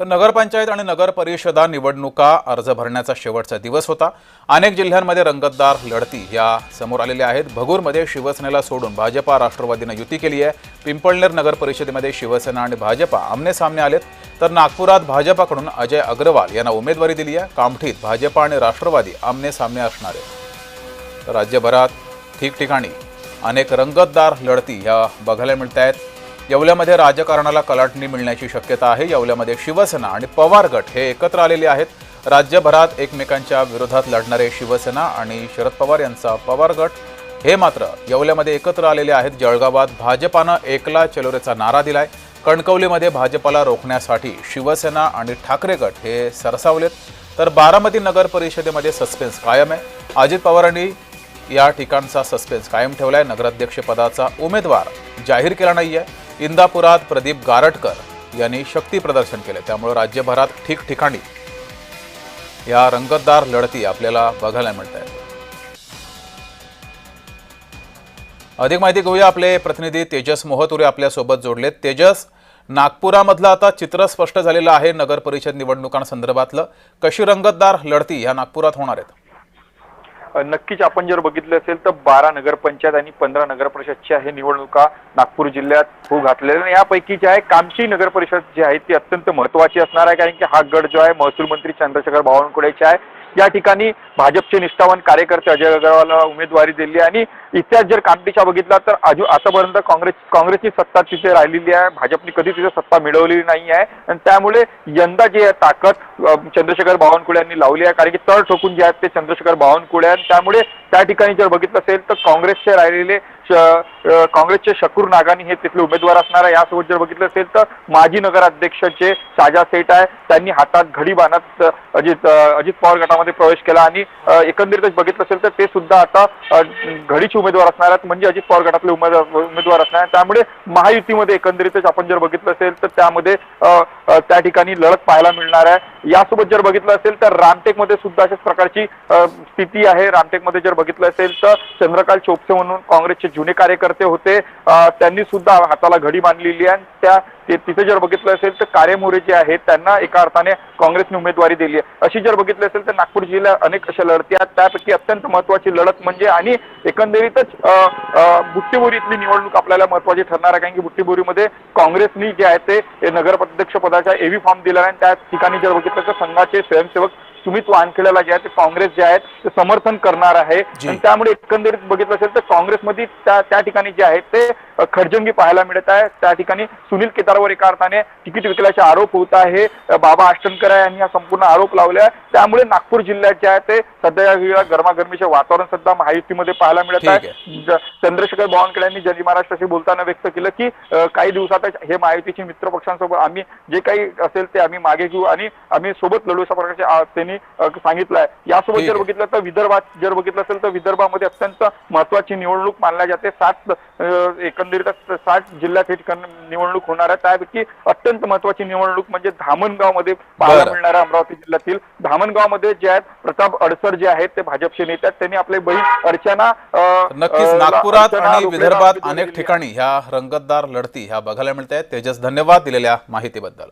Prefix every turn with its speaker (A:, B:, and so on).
A: तर नगरपंचायत आणि नगर परिषदा निवडणुका अर्ज भरण्याचा शेवटचा दिवस होता. अनेक जिल्ह्यांमध्ये रंगतदार लढती या समोर आलेल्या आहेत. भगूरमध्ये शिवसेनेला सोडून भाजपा राष्ट्रवादीनं युती केली आहे. पिंपळनेर नगर परिषदेमध्ये शिवसेना आणि भाजपा आमने सामने आलेत. तर नागपुरात भाजपाकडून अजय अग्रवाल यांना उमेदवारी दिली आहे. कामठीत भाजपा आणि राष्ट्रवादी आमने सामने असणार आहेत. तर राज्यभरात ठिकठिकाणी अनेक रंगतदार लढती ह्या बघायला मिळत आहेत येवल्यामध्ये राजकारणाला कलाटणी मिळण्याची शक्यता आहे. येवल्यामध्ये शिवसेना आणि पवार गट हे एकत्र आलेले आहेत. राज्यभरात एकमेकांच्या विरोधात लढणारे शिवसेना आणि शरद पवार यांचा पवार गट हे मात्र येवल्यामध्ये एकत्र आलेले आहेत. जळगावात भाजपानं एकला चलोरेचा नारा दिलाय. कणकवलीमध्ये भाजपाला रोखण्यासाठी शिवसेना आणि ठाकरे गट हे सरसावलेत. तर बारामती नगर परिषदेमध्ये सस्पेन्स कायम आहे. अजित पवारांनी या ठिकाणचा सस्पेन्स कायम ठेवलाय. नगराध्यक्षपदाचा उमेदवार जाहीर केला नाही आहे इंदापुरात प्रदीप गारटकर यांनी शक्ती प्रदर्शन केले. त्यामुळे राज्यभरात ठिकठिकाणी या रंगतदार लढती आपल्याला बघायला मिळत आहेत अधिक माहिती घेऊया. आपले प्रतिनिधी तेजस मोहतुरे आपल्यासोबत जोडलेत. तेजस नागपुरामधलं आता चित्र स्पष्ट झालेलं आहे. नगर परिषद निवडणुकांसंदर्भातलं कशी रंगतदार लढती ह्या नागपुरात होणार आहेत?
B: नक्कीच आपण जर बघितलं असेल तर बारा नगरपंचायत आणि पंधरा नगर परिषदच्या हे निवडणुका नागपूर जिल्ह्यात होऊ घातलेल्या आणि यापैकी जे आहे कामची नगर परिषद जी आहे ती अत्यंत महत्वाची असणार आहे कारण की हा गड जो आहे महसूल मंत्री चंद्रशेखर बावनकुळेचे आहे. या ठिकाणी भाजपचे निष्ठावान कार्यकर्ते अजय अग्रवालला उमेदवारी दिली आणि इतिहास जर कामठीचा बघितला तर अजून आतापर्यंत काँग्रेस काँग्रेसची सत्ता तिथे राहिलेली आहे. भाजपने कधी तिथे सत्ता मिळवलेली नाही आहे. आणि त्यामुळे यंदा जी आहे ताकद चंद्रशेखर बावनकुळे यांनी लावली आहे. कारण की तळ ठोकून जे आहेत ते चंद्रशेखर बावनकुळे आहेत. त्यामुळे त्या ठिकाणी जर बघितलं असेल तर काँग्रेसचे राहिलेले काँग्रेसचे शकूर नागानी हे तिथले उमेदवार असणार आहे. यासोबत जर बघितलं असेल तर माजी नगराध्यक्षाचे साजा सेठ आहे. त्यांनी हातात घडी बांधत अजित अजित पवार गटामध्ये प्रवेश केला आणि एकंदरीतच बघितलं असेल तर ते सुद्धा आता घडीचे उमेदवार असणार आहेत. म्हणजे अजित पवार गटातले उमेदवार उमेदवार असणार आहेत. त्यामुळे महायुतीमध्ये एकंदरीतच आपण जर बघितलं असेल तर त्यामध्ये त्या ठिकाणी लढत पाहायला मिळणार आहे. यासोबत जर बघितलं असेल तर रामटेकमध्ये सुद्धा अशाच प्रकारची स्थिती आहे. रामटेकमध्ये जर बघितलं असेल तर चंद्रकांत चोपसे म्हणून काँग्रेसचे जुने कार्यकर्ते होते. त्यांनी सुद्धा हाताला घडी बांधलेली आहे. आणि त्या तिथे जर बघितलं असेल तर कारेमोरे जे आहेत त्यांना एका अर्थाने काँग्रेसने उमेदवारी दिली आहे. अशी जर बघितलं असेल तर नागपूर जिल्ह्यात अनेक अशा लढती आहेत. त्यापैकी अत्यंत महत्वाची लढत म्हणजे आणि एकंदरीतच अ, बुट्टीबोरी इथली निवडणूक आपल्याला महत्वाची ठरणार आहे. कारण की बुट्टीबोरीमध्ये काँग्रेसनी जे आहे ते नगराध्यक्ष पदाचा एव्ही फॉर्म दिला आहे. आणि त्या ठिकाणी जर म्हणजे बघितलं संघाचे स्वयंसेवक सुमित वानखेड्याला जे आहे ते काँग्रेस जे आहेत ते समर्थन करणार आहे. आणि त्यामुळे एकंदरीत बघितलं असेल तर काँग्रेसमध्ये त्या त्या ठिकाणी जे आहेत ते खडजंगी पाहायला मिळत आहे. त्या ठिकाणी सुनील केदारवर एका अर्थाने तिकीट विकल्याचे आरोप होत आहे. बाबा आष्टनकर यांनी हा संपूर्ण आरोप लावले आहे त्यामुळे नागपूर जिल्ह्यात जे आहे ते सध्या या गरमागरमीचे वातावरण सध्या महायुतीमध्ये पाहायला मिळत आहे. चंद्रशेखर बावनकुळे यांनी जनी महाराष्ट्राशी बोलताना व्यक्त केलं की काही दिवसातच हे महायुतीचे मित्र पक्षांसोबत आम्ही जे काही असेल ते आम्ही मागे घेऊ आणि आम्ही सोबत लढू अशा प्रकारचे त्यांनी सांगितलं आहे यासोबत जर. बघितलं तर विदर्भात जर बघितलं असेल तर विदर्भामध्ये अत्यंत महत्वाची निवडणूक मानल्या जाते. सात एकंदरीत साठ जिल्ह्यात ही ठिकाण निवडणूक होणार आहे. त्यापैकी अत्यंत महत्वाची निवडणूक म्हणजे धामणगावमध्ये पाहायला. मिळणार आहे अमरावती जिल्ह्यातील. धामणगावमध्ये जे आहेत प्रताप अडसर जे आहेत ते भाजपचे नेते आहेत. त्यांनी आपली बहीण अर्चना
A: नक्कीच नागपुरात आणि विदर्भात अनेक. ठिकाणी ह्या रंगतदार लढती ह्या बघायला मिळत आहेत तेजस धन्यवाद दिलेल्या माहितीबद्दल.